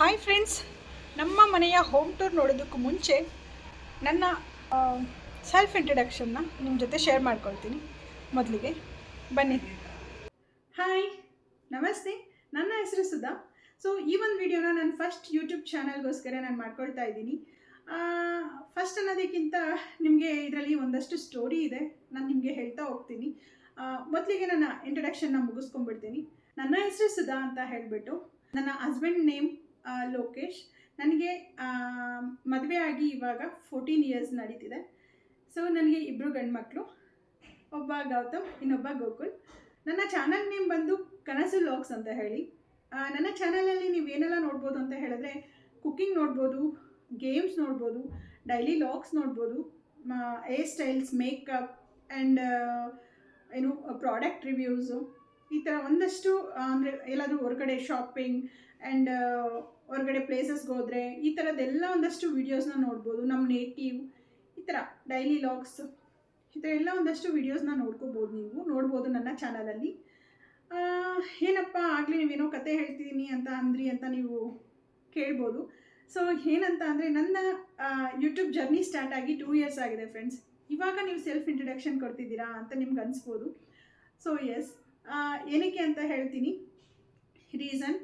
Hi friends ನಮ್ಮ ಮನೆಯ home tour ನೋಡೋದಕ್ಕೂ ಮುಂಚೆ ನನ್ನ ಸೆಲ್ಫ್ ಇಂಟ್ರಡಕ್ಷನ್ನ ನಿಮ್ಮ ಜೊತೆ ಶೇರ್ ಮಾಡ್ಕೊಳ್ತೀನಿ ಮೊದಲಿಗೆ. ಬನ್ನಿ. ಹಾಯ್ ನಮಸ್ತೆ. ನನ್ನ ಹೆಸರು ಸುಧಾ. ಸೊ ಈ ಒಂದು ವಿಡಿಯೋನ ನಾನು ಫಸ್ಟ್ ಯೂಟ್ಯೂಬ್ ಚಾನಲ್ಗೋಸ್ಕರ ನಾನು ಮಾಡ್ಕೊಳ್ತಾ ಇದ್ದೀನಿ. ಫಸ್ಟ್ ಅನ್ನೋದಕ್ಕಿಂತ ನಿಮಗೆ ಇದರಲ್ಲಿ ಒಂದಷ್ಟು ಸ್ಟೋರಿ ಇದೆ. ನಾನು ನಿಮಗೆ ಹೇಳ್ತಾ ಹೋಗ್ತೀನಿ. ಮೊದಲಿಗೆ ನನ್ನ ಇಂಟ್ರಡಕ್ಷನ್ನ ಮುಗಿಸ್ಕೊಂಡ್ಬಿಡ್ತೀನಿ. ನನ್ನ ಹೆಸರು ಸುಧಾ ಅಂತ ಹೇಳಿಬಿಟ್ಟು ನನ್ನ ಹಸ್ಬೆಂಡ್ ನೇಮ್ ಲೋಕೇಶ್, ನನಗೆ ಮದುವೆ ಆಗಿ ಇವಾಗ ಫೋರ್ಟೀನ್ ಇಯರ್ಸ್ ನಡೀತಿದೆ. ಸೊ ನನಗೆ ಇಬ್ಬರು ಗಂಡ್ಮಕ್ಳು, ಒಬ್ಬ ಗೌತಮ್, ಇನ್ನೊಬ್ಬ ಗೋಕುಲ್. ನನ್ನ ಚಾನಲ್ ನೇಮ್ ಬಂದು ಕನಸು ಲಾಗ್ಸ್ ಅಂತ ಹೇಳಿ. ನನ್ನ ಚಾನಲಲ್ಲಿ ನೀವು ಏನೆಲ್ಲ ನೋಡ್ಬೋದು ಅಂತ ಹೇಳಿದ್ರೆ ಕುಕ್ಕಿಂಗ್ ನೋಡ್ಬೋದು ಗೇಮ್ಸ್ ನೋಡ್ಬೋದು ಡೈಲಿ ಲಾಗ್ಸ್ ನೋಡ್ಬೋದು ಏರ್ ಸ್ಟೈಲ್ಸ್ ಮೇಕಪ್ ಆ್ಯಂಡ್ ಏನು ಪ್ರಾಡಕ್ಟ್ ರಿವ್ಯೂಸು ಈ ಥರ ಒಂದಷ್ಟು ಅಂದರೆ ಎಲ್ಲಾದರೂ ಹೊರಗಡೆ ಶಾಪಿಂಗ್ ಆ್ಯಂಡ್ ಹೊರಗಡೆ ಪ್ಲೇಸಸ್ಗೆ ಹೋದರೆ ಈ ಥರದ್ದೆಲ್ಲ ಒಂದಷ್ಟು ವೀಡಿಯೋಸ್ನ ನೋಡ್ಬೋದು. ನಮ್ಮ ನೇಟಿವ್ ಈ ಥರ ಡೈಲಿ ಲಾಗ್ಸ್ ಈ ಥರ ಎಲ್ಲ ಒಂದಷ್ಟು ವೀಡಿಯೋಸ್ನ ನೋಡ್ಕೋಬೋದು ನೀವು. ನೋಡ್ಬೋದು ನನ್ನ ಚಾನಲಲ್ಲಿ ಏನಪ್ಪ, ಆಗಲಿ ನೀವೇನೋ ಕತೆ ಹೇಳ್ತಿದ್ದೀನಿ ಅಂತ ಅಂದ್ರಿ ಅಂತ ನೀವು ಕೇಳ್ಬೋದು. ಸೊ ಏನಂತ ಅಂದರೆ ನನ್ನ ಯೂಟ್ಯೂಬ್ ಜರ್ನಿ ಸ್ಟಾರ್ಟ್ ಆಗಿ ಟೂ ಇಯರ್ಸ್ ಆಗಿದೆ ಫ್ರೆಂಡ್ಸ್ ಇವಾಗ ನೀವು ಸೆಲ್ಫ್ ಇಂಟ್ರಡಕ್ಷನ್ ಕೊಡ್ತಿದ್ದೀರಾ ಅಂತ ನಿಮ್ಗೆ ಅನಿಸ್ಬೋದು. ಸೊ ಎಸ್ ಏನಕ್ಕೆ ಅಂತ ಹೇಳ್ತೀನಿ. ರೀಸನ್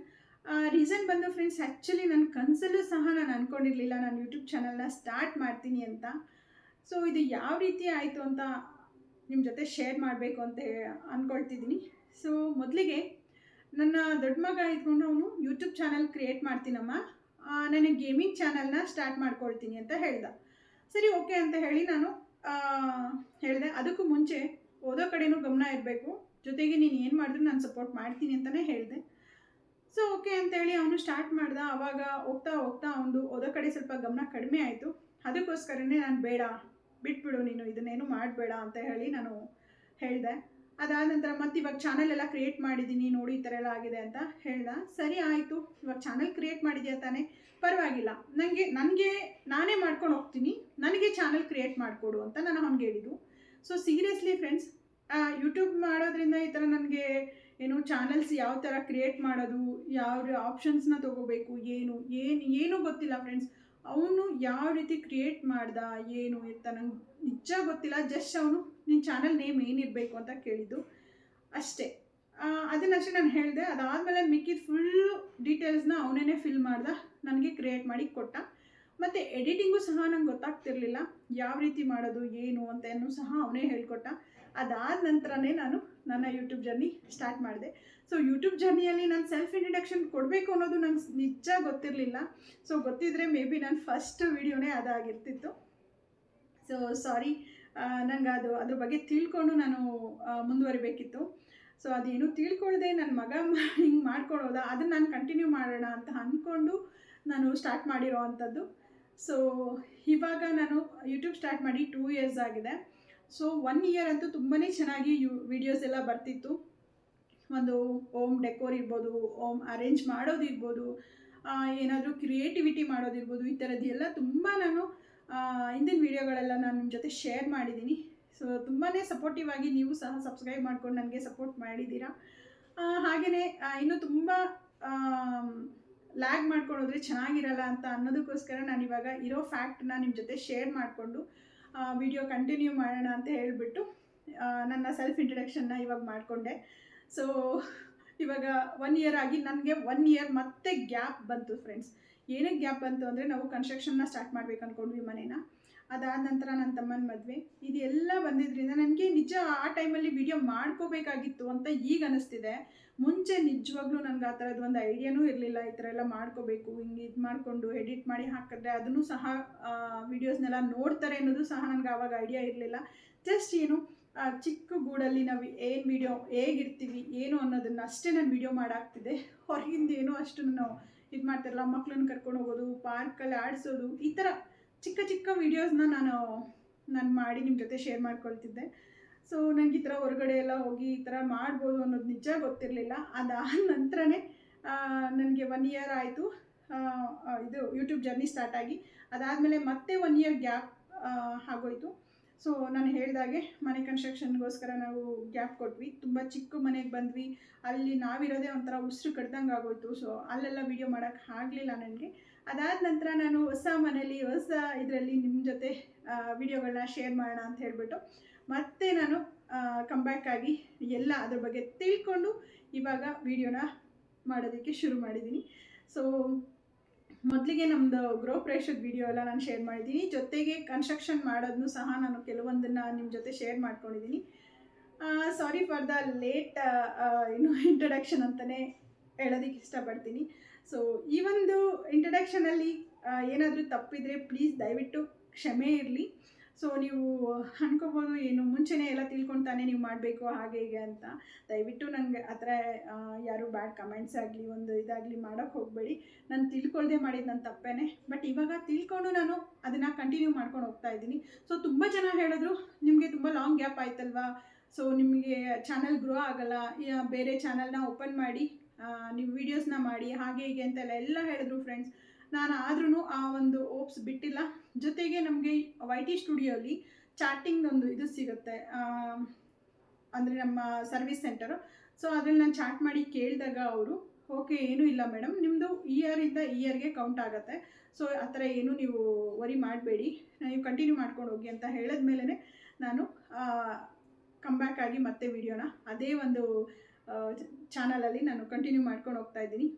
ರೀಸನ್ ಬಂದು ಫ್ರೆಂಡ್ಸ್ ಆ್ಯಕ್ಚುಲಿ ನನ್ನ ಕನಸಲ್ಲೂ ಸಹ ನಾನು ಅಂದ್ಕೊಂಡಿರಲಿಲ್ಲ ನಾನು ಯೂಟ್ಯೂಬ್ ಚಾನಲ್ನ ಸ್ಟಾರ್ಟ್ ಮಾಡ್ತೀನಿ ಅಂತ. ಸೊ ಇದು ಯಾವ ರೀತಿ ಆಯಿತು ಅಂತ ನಿಮ್ಮ ಜೊತೆ ಶೇರ್ ಮಾಡಬೇಕು ಅಂತ ಅಂದ್ಕೊಳ್ತಿದ್ದೀನಿ ಸೊ ಮೊದಲಿಗೆ ನನ್ನ ದೊಡ್ಡ ಮಗ ಇದ್ಕೊಂಡು ಅವನು ಯೂಟ್ಯೂಬ್ ಚಾನಲ್ ಕ್ರಿಯೇಟ್ ಮಾಡ್ತೀನಮ್ಮ. ನಾನು ಗೇಮಿಂಗ್ ಚಾನಲ್ನ ಸ್ಟಾರ್ಟ್ ಮಾಡ್ಕೊಳ್ತೀನಿ ಅಂತ ಹೇಳ್ದ. ಸರಿ ಓಕೆ ಅಂತ ಹೇಳಿ ನಾನು ಹೇಳಿದೆ. ಅದಕ್ಕೂ ಮುಂಚೆ ಓದೋ ಕಡೆಯೂ ಗಮನ ಇರಬೇಕು. ಜೊತೆಗೆ ನೀನು ಏನು ಮಾಡಿದ್ರು ನಾನು ಸಪೋರ್ಟ್ ಮಾಡ್ತೀನಿ ಅಂತಲೇ ಹೇಳಿದೆ. ಅಂತೇಳಿ ಅವನು ಸ್ಟಾರ್ಟ್ ಮಾಡ್ದ. ಆವಾಗ ಹೋಗ್ತಾ ಹೋಗ್ತಾ ಅವನು ಓದೋ ಕಡೆ ಸ್ವಲ್ಪ ಗಮನ ಕಡಿಮೆ ಆಯಿತು. ಅದಕ್ಕೋಸ್ಕರನೇ ನಾನು ಬೇಡ, ಬಿಟ್ಬಿಡು ನೀನು, ಇದನ್ನೇನು ಮಾಡಬೇಡ ಅಂತ ಹೇಳಿ ನಾನು ಹೇಳಿದೆ. ಅದಾದ ನಂತರ ಮತ್ತೆ ಇವಾಗ ಚಾನಲ್ ಎಲ್ಲ ಕ್ರಿಯೇಟ್ ಮಾಡಿದ್ದೀನಿ ನೋಡಿ ಈ ಥರ ಎಲ್ಲ ಆಗಿದೆ ಅಂತ ಹೇಳ್ದ. ಸರಿ ಆಯಿತು, ಇವಾಗ ಚಾನಲ್ ಕ್ರಿಯೇಟ್ ಮಾಡಿದ್ಯಾ ತಾನೇ? ಪರವಾಗಿಲ್ಲ. ನನಗೆ ನನಗೆ ನಾನೇ ಮಾಡ್ಕೊಂಡು ಹೋಗ್ತೀನಿ, ನನಗೆ ಚಾನಲ್ ಕ್ರಿಯೇಟ್ ಮಾಡಿಕೊಡು ಅಂತ ನಾನು ಅವ್ನಿಗೆ ಹೇಳಿದ್ದು. ಸೊ ಸೀರಿಯಸ್ಲಿ ಫ್ರೆಂಡ್ಸ್ ಯೂಟ್ಯೂಬ್ ಮಾಡೋದ್ರಿಂದ ಈ ಥರ ನನಗೆ ಚಾನಲ್ಸ್ ಯಾವ ಥರ ಕ್ರಿಯೇಟ್ ಮಾಡೋದು, ಯಾವ ಆಪ್ಷನ್ಸ್ನ ತೊಗೋಬೇಕು, ಏನು ಏನು, ಏನೂ ಗೊತ್ತಿಲ್ಲ ಫ್ರೆಂಡ್ಸ್ ಅವನು ಯಾವ ರೀತಿ ಕ್ರಿಯೇಟ್ ಮಾಡ್ದ, ಏನು ಅಂತ ನಂಗೆ ನಿಜ ಗೊತ್ತಿಲ್ಲ ಜಸ್ಟ್ ಅವನು ನಿನ್ನ ಚಾನಲ್ ನೇಮ್ ಏನಿರಬೇಕು ಅಂತ ಕೇಳಿದ್ದು ಅಷ್ಟೇ. ಅದನ್ನಷ್ಟೇ ನಾನು ಹೇಳಿದೆ, ಅದಾದಮೇಲೆ ಮಿಕ್ಕಿದ ಫುಲ್ಲು ಡೀಟೇಲ್ಸ್ನ ಅವನೇ ಫಿಲ್ ಮಾಡ್ದ, ನನಗೆ ಕ್ರಿಯೇಟ್ ಮಾಡಿ ಕೊಟ್ಟ. ಮತ್ತು ಎಡಿಟಿಂಗು ಸಹ ನಂಗೆ ಗೊತ್ತಾಗ್ತಿರ್ಲಿಲ್ಲ. ಯಾವ ರೀತಿ ಮಾಡೋದು, ಏನು ಅಂತ ಏನು ಸಹ ಅವನೇ ಹೇಳ್ಕೊಟ್ಟ. ಅದಾದ ನಂತರನೇ ನಾನು ನನ್ನ ಯೂಟ್ಯೂಬ್ ಜರ್ನಿ ಸ್ಟಾರ್ಟ್ ಮಾಡಿದೆ. ಸೊ ಯೂಟ್ಯೂಬ್ ಜರ್ನಿಯಲ್ಲಿ ನಾನು ಸೆಲ್ಫ್ ಇಂಟ್ರಡಕ್ಷನ್ ಕೊಡಬೇಕು ಅನ್ನೋದು ನಂಗೆ ನಿಜ ಗೊತ್ತಿರಲಿಲ್ಲ. ಸೊ ಗೊತ್ತಿದ್ರೆ ಮೇ ಬಿ ನಾನು ಫಸ್ಟ್ ವೀಡಿಯೋನೇ ಅದಾಗಿರ್ತಿತ್ತು. ಸೊ ಸಾರಿ ನಂಗೆ ಅದು, ಅದ್ರ ಬಗ್ಗೆ ತಿಳ್ಕೊಂಡು ನಾನು ಮುಂದುವರಿಬೇಕಿತ್ತು. ಸೊ ಅದೇನು ತಿಳ್ಕೊಳ್ಳದೆ ನನ್ನ ಮಗ ಹಿಂಗೆ ಮಾಡ್ಕೊಳೋದ, ಅದನ್ನು ನಾನು ಕಂಟಿನ್ಯೂ ಮಾಡೋಣ ಅಂತ ಅಂದ್ಕೊಂಡು ನಾನು ಸ್ಟಾರ್ಟ್ ಮಾಡಿರೋ ಅಂಥದ್ದು. ಸೊ ಇವಾಗ ನಾನು ಯೂಟ್ಯೂಬ್ ಸ್ಟಾರ್ಟ್ ಮಾಡಿ ಟೂ ಇಯರ್ಸ್ ಆಗಿದೆ. ಸೊ ಒನ್ ಇಯರ್ ಅಂತೂ ತುಂಬಾ ಚೆನ್ನಾಗಿ ಯು ವಿಡಿಯೋಸ್ ಎಲ್ಲ ಬರ್ತಿತ್ತು. ಒಂದು ಓಮ್ ಡೆಕೋರ್ ಇರ್ಬೋದು ಓಮ್ ಅರೇಂಜ್ ಮಾಡೋದಿರ್ಬೋದು ಏನಾದರೂ ಕ್ರಿಯೇಟಿವಿಟಿ ಮಾಡೋದಿರ್ಬೋದು, ಈ ಥರದ್ದು ಎಲ್ಲ ತುಂಬ ನಾನು ಹಿಂದಿನ ವೀಡಿಯೋಗಳೆಲ್ಲ ನಾನು ನಿಮ್ಮ ಜೊತೆ ಶೇರ್ ಮಾಡಿದ್ದೀನಿ ಸೊ ತುಂಬಾ ಸಪೋರ್ಟಿವ್ ಆಗಿ ನೀವು ಸಹ ಸಬ್ಸ್ಕ್ರೈಬ್ ಮಾಡ್ಕೊಂಡು ನನಗೆ ಸಪೋರ್ಟ್ ಮಾಡಿದ್ದೀರಾ ಹಾಗೆಯೇ ಇನ್ನೂ ತುಂಬ ಲ್ಯಾಗ್ ಮಾಡ್ಕೊಂಡೋದ್ರೆ ಚೆನ್ನಾಗಿರಲ್ಲ ಅಂತ ಅನ್ನೋದಕ್ಕೋಸ್ಕರ ನಾನು ಇವಾಗ ಇರೋ ಫ್ಯಾಕ್ಟ್ನ ನಿಮ್ಮ ಜೊತೆ ಶೇರ್ ಮಾಡಿಕೊಂಡು ವಿಡಿಯೋ ಕಂಟಿನ್ಯೂ ಮಾಡೋಣ ಅಂತ ಹೇಳಿಬಿಟ್ಟು ನನ್ನ ಸೆಲ್ಫ್ ಇಂಟ್ರಡಕ್ಷನ್ನ ಇವಾಗ ಮಾಡಿಕೊಂಡೆ. ಸೊ ಇವಾಗ ಒನ್ ಇಯರ್ ಆಗಿ ನನಗೆ ಒನ್ ಇಯರ್ ಮತ್ತೆ ಗ್ಯಾಪ್ ಬಂತು ಫ್ರೆಂಡ್ಸ್ ಏನಕ್ಕೆ ಗ್ಯಾಪ್ ಬಂತು ಅಂದರೆ ನಾವು ಕನ್ಸ್ಟ್ರಕ್ಷನ್ನ ಸ್ಟಾರ್ಟ್ ಮಾಡ್ಬೇಕು ಅಂದ್ಕೊಂಡ್ವಿ ಮನೇನ. ಅದಾದ ನಂತರ ನನ್ನ ತಮ್ಮನ ಮದುವೆ. ಇದೆಲ್ಲ ಬಂದಿದ್ರಿಂದ ನನಗೆ ನಿಜ ಆ ಟೈಮಲ್ಲಿ ವಿಡಿಯೋ ಮಾಡ್ಕೋಬೇಕಾಗಿತ್ತು ಅಂತ ಈಗ ಅನಿಸ್ತಿದೆ. ಮುಂಚೆ ನಿಜವಾಗ್ಲೂ ನನಗೆ ಆ ಥರದ್ದು ಒಂದು ಐಡಿಯಾನೂ ಇರಲಿಲ್ಲ, ಈ ಥರ ಎಲ್ಲ ಮಾಡ್ಕೋಬೇಕು, ಹಿಂಗೆ ಇದು ಮಾಡಿಕೊಂಡು ಎಡಿಟ್ ಮಾಡಿ ಹಾಕಿದ್ರೆ ಅದನ್ನು ಸಹ ವಿಡಿಯೋಸ್ನೆಲ್ಲ ನೋಡ್ತಾರೆ ಅನ್ನೋದು ಸಹ ನನಗೆ ಆವಾಗ ಐಡಿಯಾ ಇರಲಿಲ್ಲ. ಜಸ್ಟ್ ಏನು, ಆ, ಚಿಕ್ಕ ಗೂಡಲ್ಲಿ ನಾವು ಏನು ವಿಡಿಯೋ ಹೇಗಿರ್ತೀವಿ, ಏನು ಅನ್ನೋದನ್ನ ಅಷ್ಟೇ ನಾನು ವಿಡಿಯೋ ಮಾಡಾಕ್ತಿದ್ದೆ. ಹೊರಗಿಂದ ಏನೋ ಅಷ್ಟು ನಾನು ಇದು ಮಾಡ್ತಿರಲ್ಲ ಮಕ್ಕಳನ್ನು ಕರ್ಕೊಂಡು ಹೋಗೋದು ಪಾರ್ಕಲ್ಲಿ ಆಡಿಸೋದು, ಈ ಥರ ಚಿಕ್ಕ ಚಿಕ್ಕ ವೀಡಿಯೋಸ್ನ ನಾನು ನಾನು ಮಾಡಿ ನಿಮ್ಮ ಜೊತೆ ಶೇರ್ ಮಾಡ್ಕೊಳ್ತಿದ್ದೆ. ಸೊ ನನಗೆ ಈ ಥರ ಹೊರಗಡೆ ಎಲ್ಲ ಹೋಗಿ ಈ ಥರ ಮಾಡ್ಬೋದು ಅನ್ನೋದು ನಿಜ ಗೊತ್ತಿರಲಿಲ್ಲ. ಅದಾದ ನಂತರನೇ ನನಗೆ ಒನ್ ಇಯರ್ ಆಯಿತು. ಇದು ಯೂಟ್ಯೂಬ್ ಜರ್ನಿ ಸ್ಟಾರ್ಟ್ ಆಗಿ. ಅದಾದಮೇಲೆ ಮತ್ತೆ ಒನ್ ಇಯರ್ ಗ್ಯಾಪ್ ಆಗೋಯಿತು. ಸೊ ನಾನು ಹೇಳಿದಾಗೆ ಮನೆ ಕನ್ಸ್ಟ್ರಕ್ಷನ್ಗೋಸ್ಕರ ನಾವು ಗ್ಯಾಪ್ ಕೊಟ್ವಿ. ತುಂಬ ಚಿಕ್ಕ ಮನೆಗೆ ಬಂದ್ವಿ. ಅಲ್ಲಿ ನಾವಿರೋದೇ ಒಂಥರ ಉಸಿರು ಕಡ್ದಂಗೆ ಆಗೋಯ್ತು. ಸೊ ಅಲ್ಲೆಲ್ಲ ವೀಡಿಯೋ ಮಾಡೋಕ್ಕೆ ಆಗಲಿಲ್ಲ ನನಗೆ. ಅದಾದ ನಂತರ ನಾನು ಹೊಸ ಮನೇಲಿ ಹೊಸ ಇದರಲ್ಲಿ ನಿಮ್ಮ ಜೊತೆ ವಿಡಿಯೋಗಳನ್ನ ಶೇರ್ ಮಾಡೋಣ ಅಂತ ಹೇಳಿಬಿಟ್ಟು ಮತ್ತೆ ನಾನು ಕಂಬ್ಯಾಕ್ ಆಗಿ ಎಲ್ಲ ಅದ್ರ ಬಗ್ಗೆ ತಿಳ್ಕೊಂಡು ಇವಾಗ ವಿಡಿಯೋನ ಮಾಡೋದಕ್ಕೆ ಶುರು ಮಾಡಿದ್ದೀನಿ. ಸೊ ಮೊದಲಿಗೆ ನಮ್ಮದು ಗೃಹ ಪ್ರೇಷದ ವಿಡಿಯೋ ಎಲ್ಲ ನಾನು ಶೇರ್ ಮಾಡಿದ್ದೀನಿ. ಜೊತೆಗೆ ಕನ್ಸ್ಟ್ರಕ್ಷನ್ ಮಾಡೋದನ್ನು ಸಹ ನಾನು ಕೆಲವೊಂದನ್ನು ನಿಮ್ಮ ಜೊತೆ ಶೇರ್ ಮಾಡ್ಕೊಂಡಿದ್ದೀನಿ. ಸಾರಿ ಫಾರ್ ದ ಲೇಟ್ ಏನು ಇಂಟ್ರಡಕ್ಷನ್ ಅಂತಲೇ ಹೇಳೋದಕ್ಕೆ ಇಷ್ಟಪಡ್ತೀನಿ. ಸೊ ಈ ಒಂದು ಇಂಟ್ರಡಕ್ಷನಲ್ಲಿ ಏನಾದರೂ ತಪ್ಪಿದರೆ ಪ್ಲೀಸ್ ದಯವಿಟ್ಟು ಕ್ಷಮೆ ಇರಲಿ. ಸೊ ನೀವು ಅನ್ಕೋಬೋದು ಏನು, ಮುಂಚೆನೇ ಎಲ್ಲ ತಿಳ್ಕೊತಾನೆ ನೀವು ಮಾಡಬೇಕು, ಹಾಗೆ ಹೀಗೆ ಅಂತ. ದಯವಿಟ್ಟು ನನಗೆ ಆ ಥರ ಯಾರು ಬ್ಯಾಡ್ ಕಮೆಂಟ್ಸ್ ಆಗಲಿ, ಒಂದು ಇದಾಗಲಿ ಮಾಡೋಕ್ಕೆ ಹೋಗಬೇಡಿ. ನಾನು ತಿಳ್ಕೊಳ್ದೆ ಮಾಡಿದ್ದು ನನ್ನ ತಪ್ಪೇನೆ. ಬಟ್ ಇವಾಗ ತಿಳ್ಕೊಂಡು ನಾನು ಅದನ್ನು ಕಂಟಿನ್ಯೂ ಮಾಡ್ಕೊಂಡು ಹೋಗ್ತಾ ಇದ್ದೀನಿ. ಸೊ ತುಂಬ ಜನ ಹೇಳಿದ್ರು, ನಿಮಗೆ ತುಂಬ ಲಾಂಗ್ ಗ್ಯಾಪ್ ಆಯ್ತಲ್ವಾ? ಸೊ ನಿಮಗೆ ಚಾನಲ್ ಗ್ರೋ ಆಗಲ್ಲ. ಬೇರೆ ಚಾನಲ್ನ ಓಪನ್ ಮಾಡಿ ನೀವು ವೀಡಿಯೋಸ್ನ ಮಾಡಿ, ಹಾಗೆ ಹೀಗೆ ಅಂತೆಲ್ಲ ಎಲ್ಲ ಹೇಳಿದ್ರು ಫ್ರೆಂಡ್ಸ್ ನಾನು ಆದ್ರೂ ಆ ಒಂದು ಓಪ್ಸ್ ಬಿಟ್ಟಿಲ್ಲ. ಜೊತೆಗೆ ನಮಗೆ ವೈ ಟಿ ಸ್ಟುಡಿಯೋಲಿ ಚಾಟಿಂಗ್ ಒಂದು ಇದು ಸಿಗುತ್ತೆ. ಅಂದರೆ ನಮ್ಮ ಸರ್ವಿಸ್ ಸೆಂಟರು ಸೊ ಅದ್ರಲ್ಲಿ ನಾನು ಚಾಟ್ ಮಾಡಿ ಕೇಳಿದಾಗ ಅವರು ಓಕೆ ಏನೂ ಇಲ್ಲ ಮೇಡಮ್ ನಿಮ್ಮದು ಇಯರಿಂದ ಇಯರ್ಗೆ ಕೌಂಟ್ ಆಗುತ್ತೆ. ಸೊ ಆ ಥರ ಏನು ನೀವು ವರಿ ಮಾಡಬೇಡಿ. ನೀವು ಕಂಟಿನ್ಯೂ ಮಾಡ್ಕೊಂಡು ಹೋಗಿ ಅಂತ ಹೇಳಿದ್ಮೇಲೆ ನಾನು ಕಂಬ್ಯಾಕ್ ಆಗಿ ಮತ್ತೆ ವಿಡಿಯೋನ ಅದೇ ಒಂದು ಚಾನಲಲ್ಲಿ ನಾನು ಕಂಟಿನ್ಯೂ ಮಾಡ್ಕೊಂಡು ಹೋಗ್ತಾ ಇದ್ದೀನಿ.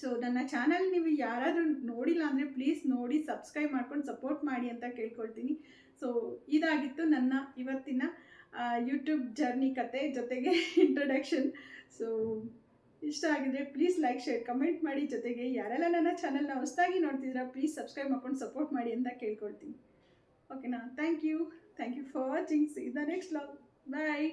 ಸೊ ನನ್ನ ಚಾನಲ್ ನೀವು ಯಾರಾದರೂ ನೋಡಿಲ್ಲ ಅಂದರೆ ಪ್ಲೀಸ್ ನೋಡಿ ಸಬ್ಸ್ಕ್ರೈಬ್ ಮಾಡ್ಕೊಂಡು ಸಪೋರ್ಟ್ ಮಾಡಿ ಅಂತ ಕೇಳ್ಕೊಳ್ತೀನಿ. ಸೊ ಇದಾಗಿತ್ತು ನನ್ನ ಇವತ್ತಿನ ಯೂಟ್ಯೂಬ್ ಜರ್ನಿ ಕತೆ ಜೊತೆಗೆ ಇಂಟ್ರೊಡಕ್ಷನ್ ಸೊ ಇಷ್ಟ ಆಗಿದ್ರೆ ಪ್ಲೀಸ್ ಲೈಕ್ ಶೇರ್ ಕಮೆಂಟ್ ಮಾಡಿ. ಜೊತೆಗೆ ಯಾರೆಲ್ಲ ನನ್ನ ಚಾನಲ್ನ ಹೊಸದಾಗಿ ನೋಡ್ತಿದ್ದೀರಾ ಪ್ಲೀಸ್ ಸಬ್ಸ್ಕ್ರೈಬ್ ಮಾಡ್ಕೊಂಡು ಸಪೋರ್ಟ್ ಮಾಡಿ ಅಂತ ಕೇಳ್ಕೊಳ್ತೀನಿ. ಓಕೆನಾ thank you thank you for watching see the next log bye